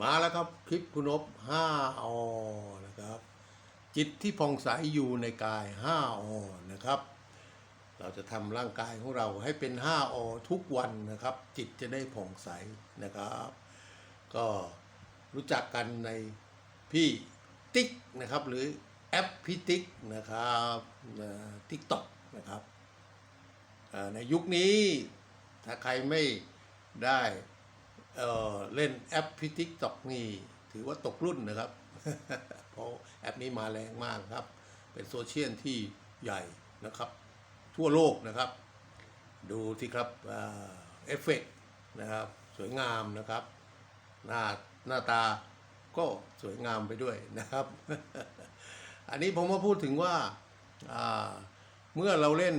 มาแล้วครับคลิปคุณบห้าอนะครับ จิตที่ผ่องใสอยู่ในกายห้าอนะครับ เราจะทำร่างกายของเราให้เป็นห้าอทุกวันนะครับ จิตจะได้ผ่องใสนะครับ ก็รู้จักกันในพี่ติ๊กนะครับ หรือแอปพี่ติ๊กนะครับติ๊กต็อกนะครับในยุคนี้ถ้าใครไม่ได้ เออเล่นแอปพี่ติ๊กตอกนี่ถือว่าตกรุ่นนะครับ เพราะแอปนี้มาแรงมากครับ เป็นโซเชียลที่ใหญ่นะครับ ทั่วโลกนะครับ ดูที่ครับเอฟเฟกต์นะครับ สวยงามนะครับ หน้าหน้าตาก็สวยงามไปด้วยนะครับ อันนี้ผมมาพูดถึงว่าอ่าเมื่อเราเล่น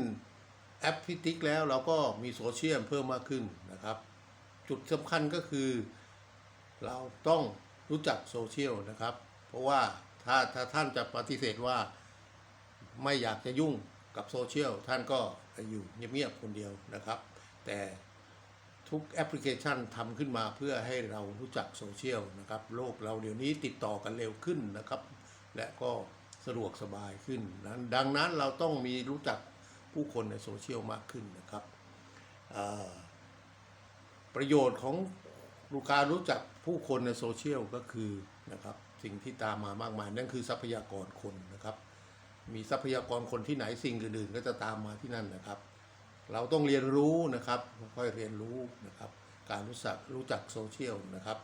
แอปพิติกแล้วเราก็มีโซเชียลเพิ่มมากขึ้นนะครับ จุดสำคัญก็คือ เราต้องรู้จักโซเชียลนะครับ เพราะว่าถ้าถ้าท่านจะปฏิเสธว่าไม่อยากจะยุ่งกับโซเชียลท่านก็อยู่เงียบๆคนเดียวนะครับ แต่ทุกแอปพลิเคชันทำขึ้นมาเพื่อให้เรารู้จักโซเชียลนะครับ โลกเราเดี๋ยวนี้ติดต่อกันเร็วขึ้นนะครับ และก็สะดวกสบายขึ้นนั้นดังนั้นเราต้องมีรู้จักผู้คนในโซเชียลมากขึ้นนะครับอ่า ประโยชน์ของลูกการรู้จักผู้คนในโซเชียลก็คือนะครับสิ่งที่ตามมามากมาย นั่นคือทรัพยากรคนนะครับ มีทรัพยากรคนที่ไหนสิ่งอื่นๆ ก็จะตามมาที่นั่นนะครับ เราต้องเรียนรู้นะครับค่อยเรียนรู้นะครับ การรู้จักรู้จักโซเชียลนะครับ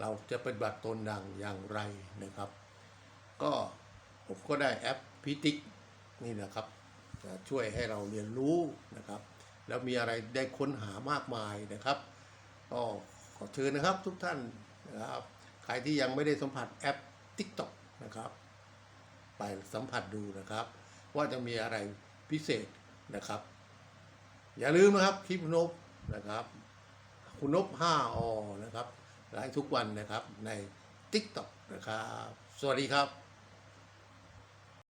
เราจะปฏิบัติตนดังอย่างไรนะครับ ก็ผมก็ได้แอปพิติกนี่นะครับจะช่วยให้เราเรียนรู้นะครับ แล้วมีอะไรได้ค้นหามากมายนะครับ ก็ขอเชิญนะครับทุกท่านนะครับใครที่ยังไม่ได้สัมผัสแอป TikTok นะครับ ไปสัมผัสดูนะครับ ว่าจะมีอะไรพิเศษนะครับ อย่าลืมนะครับคลิปนบนะครับ คุณนบ5อนะครับไลฟ์ทุกวันนะครับใน TikTok นะครับ สวัสดีครับ